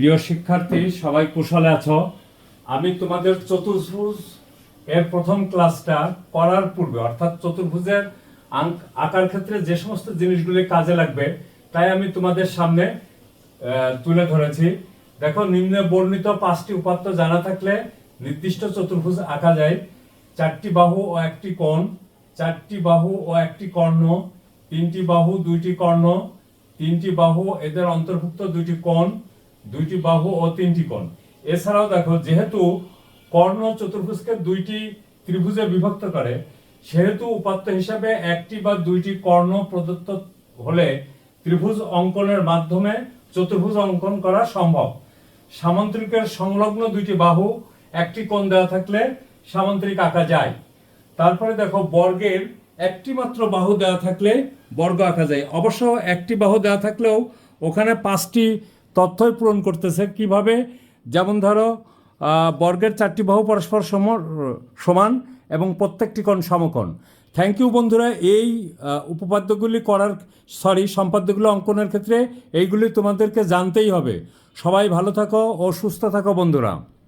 প্রিয় শিক্ষার্থী, সবাই কুশলে আছো। আমি তোমাদের চতুর্ভুজ এর প্রথম ক্লাসটা করার পূর্বে, অর্থাৎ চতুর্ভুজের আঁকার ক্ষেত্রে যে সমস্ত জিনিসগুলি কাজে লাগবে, তাই আমি তোমাদের সামনে তুলে ধরেছি। দেখো, নিম্নে বর্ণিত পাঁচটি উপাত্ত জানা থাকলে নির্দিষ্ট চতুর্ভুজ আঁকা যায়। চারটি বাহু ও একটি কোণ, চারটি বাহু ও একটি কর্ণ, তিনটি বাহু দুইটি কর্ণ, তিনটি বাহু এদের অন্তর্ভুক্ত দুইটি কোণ দুইটি বাহু ও তিনটি কোণ। এছাড়াও দেখো, যেহেতু কর্ণ চতুর্ভুজকে দুইটি ত্রিভুজে বিভক্ত করে, সেহেতু উপাত্ত হিসাবে একটি বা দুইটি কর্ণ প্রদত্ত হলে ত্রিভুজ অঙ্কনের মাধ্যমে চতুর্ভুজ অঙ্কন করা সম্ভব। সামান্তরিকের সংলগ্ন দুইটি বাহু, একটি কোণ দেওয়া থাকলে সামান্তরিক আঁকা যায়। তারপরে দেখো, বর্গের একটি মাত্র বাহু দেওয়া থাকলে বর্গ আঁকা যায়। অবশ্য একটি বাহু দেওয়া থাকলেও ওখানে পাঁচটি তথ্যই পূরণ করতেছে কীভাবে? যেমন ধরো বর্গের চারটি বাহু পরস্পর সম- সমান এবং প্রত্যেকটি কোণ সমকোণ। থ্যাংক ইউ বন্ধুরা, এই উপপাদ্যগুলি করার সরি সম্পাদ্যগুলো অঙ্কনের ক্ষেত্রে এইগুলি তোমাদেরকে জানতেই হবে। সবাই ভালো থাকো ও সুস্থ থাকো বন্ধুরা।